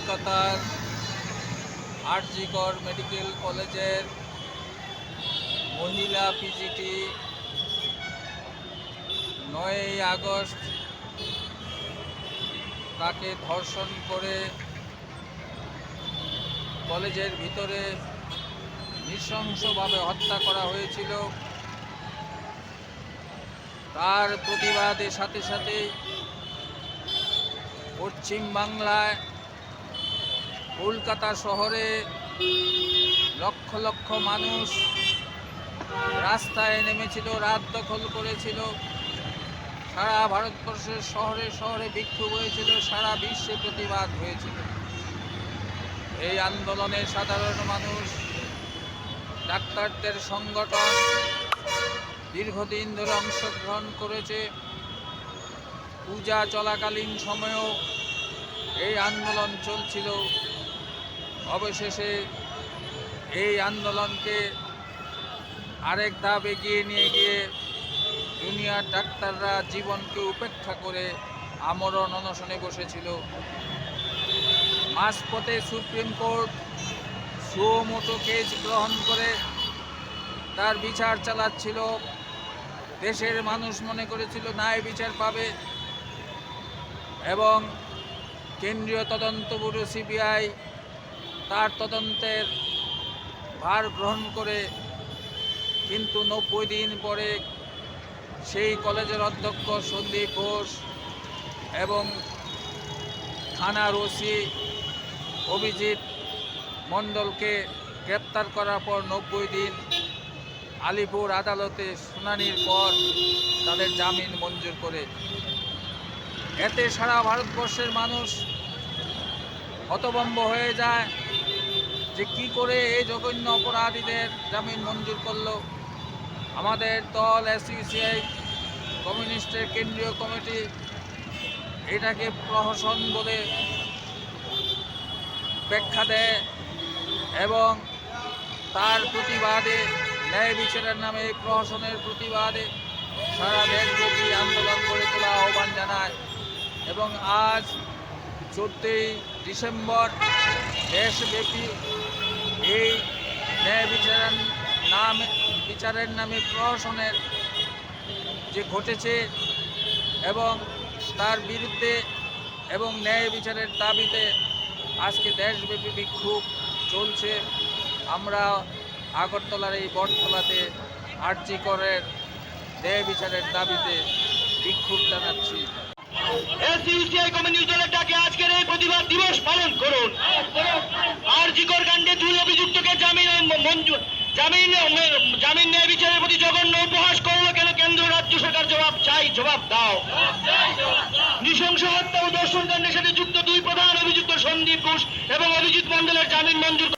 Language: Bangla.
কলকাতার আরজিকর মেডিকেল কলেজের মহিলা পিজিটি নয়ই আগস্ট তাকে ধর্ষণ করে কলেজের ভিতরে নৃশংসভাবে হত্যা করা হয়েছিল। তার প্রতিবাদের সাথে সাথে পশ্চিম বাংলায় কলকাতা শহরে লক্ষ লক্ষ মানুষ রাস্তায় নেমেছিল, রাত দখল করেছিল। সারা ভারতবর্ষের শহরে শহরে বিক্ষোভ হয়েছিল, সারা বিশ্বে প্রতিবাদ হয়েছিল। এই আন্দোলনে সাধারণ মানুষ, ডাক্তারদের সংগঠন দীর্ঘদিন ধরে অংশগ্রহণ করেছে। পূজা চলাকালীন সময়েও এই আন্দোলন চলছিল। অবশেষে এই আন্দোলনকে আরেক ধাপ এগিয়ে নিয়ে গিয়ে দুনিয়ার ডাক্তাররা জীবনকে উপেক্ষা করে আমরণ অনশনে বসেছিল। মাঝপথে সুপ্রিম কোর্ট সুমোটো কেস গ্রহণ করে তার বিচার চালাচ্ছিল। দেশের মানুষ মনে করেছিল ন্যায় বিচার পাবে এবং কেন্দ্রীয় তদন্ত ব্যুরো সিবিআই তার তদন্তের ভার গ্রহণ করে কিন্তু নব্বই দিন পরে সেই কলেজের অধ্যক্ষ সন্দীপ ঘোষ এবং থানার ওসি অভিজিৎ মণ্ডলকে গ্রেপ্তার করার পর নব্বই দিন আলিপুর আদালতে শুনানির পর তাদের জামিন মঞ্জুর করে। এতে সারা ভারতবর্ষের মানুষ হতভম্ব হয়ে যায়। যে কি করে এই জঘন্য অপরাধীদের জামিন মঞ্জুর করল। আমাদের দল এসইউসিআই কমিউনিস্টের কেন্দ্রীয় কমিটি, এটাকে প্রহসন বলে ব্যাখ্যা দেয় এবং তার প্রতিবাদে, ন্যায় বিচারের নামে প্রহসনের প্রতিবাদে সারা দেশব্যাপী আন্দোলন করে তোলা আহ্বান জানায় এবং আজ চোদ্দই ডিসেম্বর দেশব্যাপী এই ন্যায় বিচারের নাম, বিচারের নামে প্রহসনের যে ঘটেছে এবং তার বিরুদ্ধে এবং ন্যায় বিচারের দাবিতে আজকে দেশব্যাপী বিক্ষোভ চলছে। আমরা আগরতলার এই বটতলাতে আর্জি করের ন্যায় বিচারের দাবিতে বিক্ষোভ জানাচ্ছি। ডাকে আজকের এই পালন করুন। আর জিকর কাণ্ডে দুই অভিযুক্তকে জামিন মঞ্জুর জামিন জামিন ন্যায় বিচারের প্রতি জঘন্য উপহাস করল কেন কেন্দ্র রাজ্য সরকার? জবাব চাই, জবাব দাও। নৃশংস হত্যা ও দর্শন কাণ্ডের সাথে যুক্ত দুই প্রধান অভিযুক্ত সন্দীপ ঘোষ এবং অভিজিৎ মন্ডলের জামিন মঞ্জুর